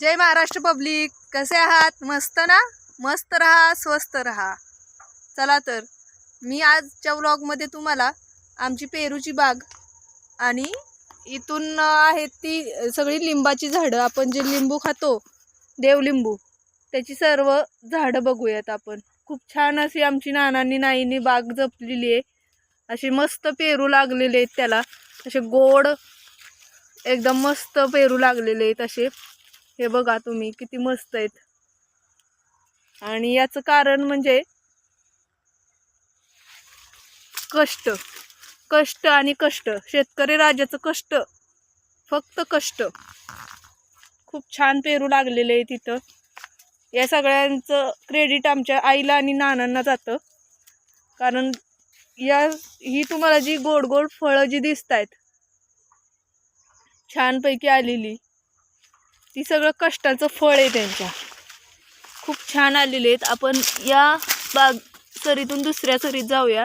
जय Maharashtra public. कसे आहात? मस्त ना? मस्त राहा स्वस्त राहा. चला तर. मी आजच्या व्लॉगमध्ये तुम्हाला आमची पेरूची बाग आणि इथून आहेत ती सगळी लिंबाची झाडं. आपण जे लिंबू खातो देवलिंबू त्याची सर्व झाडं बघूयात आपण. खूप छान अशी आमची नानांनी नाईनी बाग जपलेली आहे. अशी मस्त पेरू लागलेले आहेत त्याला. असे गोड एकदम मस्त पेरू लागलेले आहेत असे. हे बघा तुम्ही किती मस्त आहेत. आणि याचं कारण म्हणजे कष्ट. कष्ट आणि कष्ट. शेतकरी राजाचं कष्ट. फक्त कष्ट. खूप छान पेरू लागलेले आहे तिथं. या सगळ्यांचं क्रेडिट आमच्या आईला आणि नानांना जातं. कारण या ही तुम्हाला जी गोड गोड फळं जी दिसत आहेत छानपैकी आलेली. ती सगळं कष्टाचं फळ आहे त्यांच्या. खूप छान आलेले आहेत. आपण या बाग सरीतून दुसऱ्या सरीत जाऊया.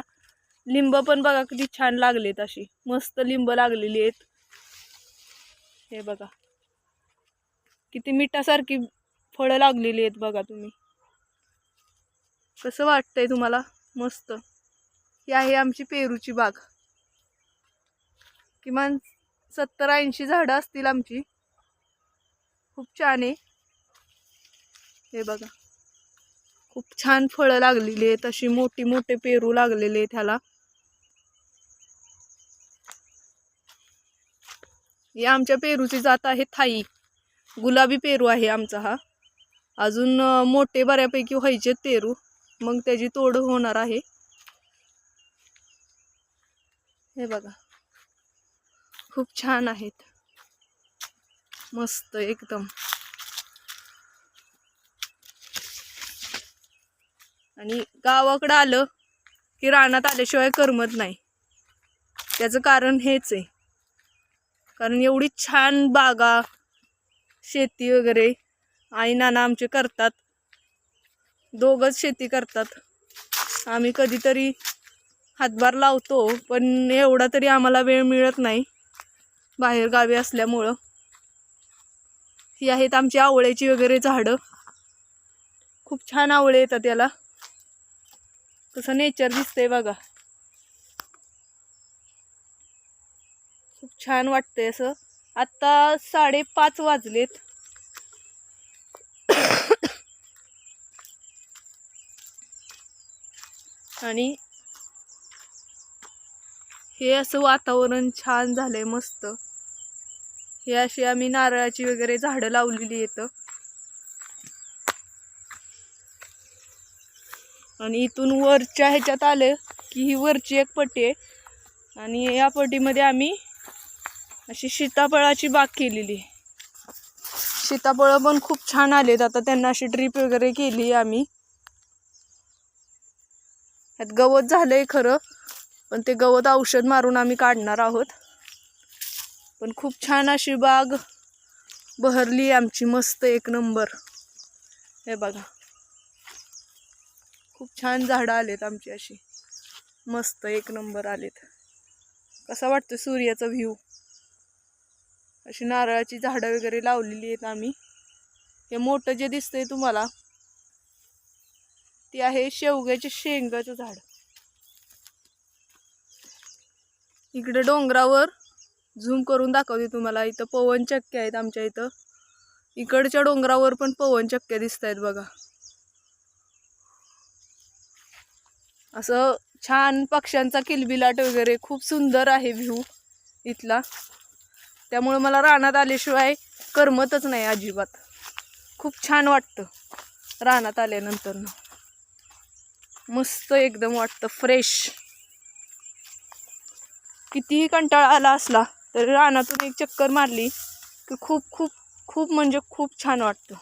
लिंब पण बघा किती छान लागलेत अशी. मस्त लिंब लागलेली आहेत. हे बघा. किती मिठासारखी फळं लागलेली आहेत बघा तुम्ही. कसं वाटतंय तुम्हाला? मस्त. ही आहे आमची पेरूची बाग. किमान सत्तर ऐंशी झाडं असतील आमची. खूप छान आहे. हे बघा. खूप छान फळं लागलेली आहेत. अशी मोठी मोठे पेरू लागलेले आहेत ह्याला. ही आमच्या पेरूची जात आहे थाई. गुलाबी पेरू आहे आमचा हा. अजून मोठे बऱ्यापैकी व्हायचे पेरू. मग त्याची तोड होणार आहे. हे बघा. खूप छान आहेत. मस्त एकदम. आणि गावाकडं आलं की रानात आल्याशिवाय करमत नाही. त्याचं कारण हेच आहे. कारण एवढी छान बागा शेती वगैरे आई नाना आमचे करतात. दोघंच शेती करतात. आम्ही कधीतरी हातभार लावतो पण एवढा तरी आम्हाला वेळ मिळत नाही. बाहेर गावी असल्यामुळं. ही आहेत आमची आवळ्याची वगैरे झाडं. खूप छान आवळे येतात त्याला कसं नेचर दिसतंय बघा. खूप छान वाटतंय असं. आत्ता साडेपाच वाजलेत. आणि हे असं वातावरण छान झालंय मस्त. हे अशी आम्ही नारळाची वगैरे झाडं लावलेली येतं आणि इथून वरच्या ह्याच्यात आलं की ही वरची एक पट्टी आहे. आणि या पट्टीमध्ये आम्ही अशी सीताफळाची बाग केलेली. सीताफळं पण खूप छान आलेत. आता त्यांना अशी ड्रीप वगैरे केली आम्ही. ह्यात गवत झालंय खरं पण ते गवत औषध मारून आम्ही काढणार आहोत. पण खूप छान अशी बाग बहरली आमची मस्त एक नंबर. हे बघा. खूप छान झाडं आलेत आमची अशी. मस्त एक नंबर आलेत. कसा वाटतं सूर्याचा व्ह्यू अशी नारळाची झाडं वगैरे लावलेली आहेत आम्ही. हे मोठं जे दिसतंय तुम्हाला ते आहे शेवग्याचे शेंगाचं झाड. इकडे डोंगरावर झूम करून दाखवते तुम्हाला. इथं पवनचक्क्या आहेत आमच्या इथं. इकडच्या डोंगरावर पण पवनचक्क्या दिसत आहेत बघा. असं छान पक्ष्यांचा किलबिलाट वगैरे खूप सुंदर आहे व्ह्यू इथला. त्यामुळे मला रानात आल्याशिवाय करमतच नाही अजिबात. खूप छान वाटतं रानात आल्यानंतर मस्त एकदम वाटतं फ्रेश कितीही कंटाळा आला असला तर रानातून एक चक्कर मारली की खूप खूप खूप म्हणजे खूप छान वाटतं.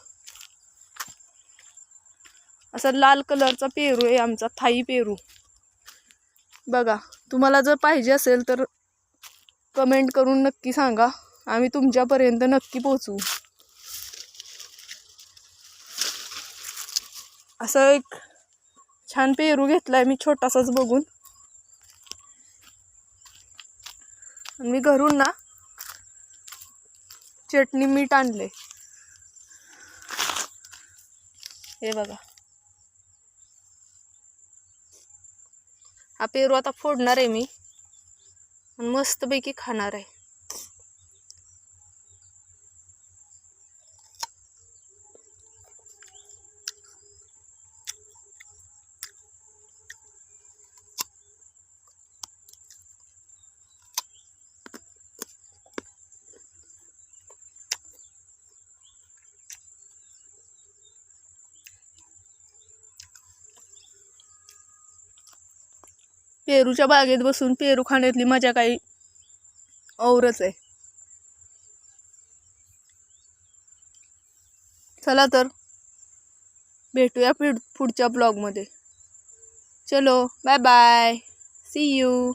असा लाल कलरचा पेरू आहे आमचा थाई पेरू. बघा तुम्हाला जर पाहिजे असेल तर कमेंट करून नक्की सांगा. आम्ही तुमच्यापर्यंत नक्की पोचवू असं एक छान पेरू घेतला आहे मी छोटासाच बघून. मी घरून ना चटणी मीठ आणले. हे बघा. हा पेरू आता फोडणार आहे मी. मस्तपैकी खाणार आहे. पेरूच्या बागेत बसून पेरू खाण्यातली मजा काही औरच आहे. चला तर भेटूया पुढ- पुढच्या ब्लॉगमध्ये. चलो बाय बाय सी यू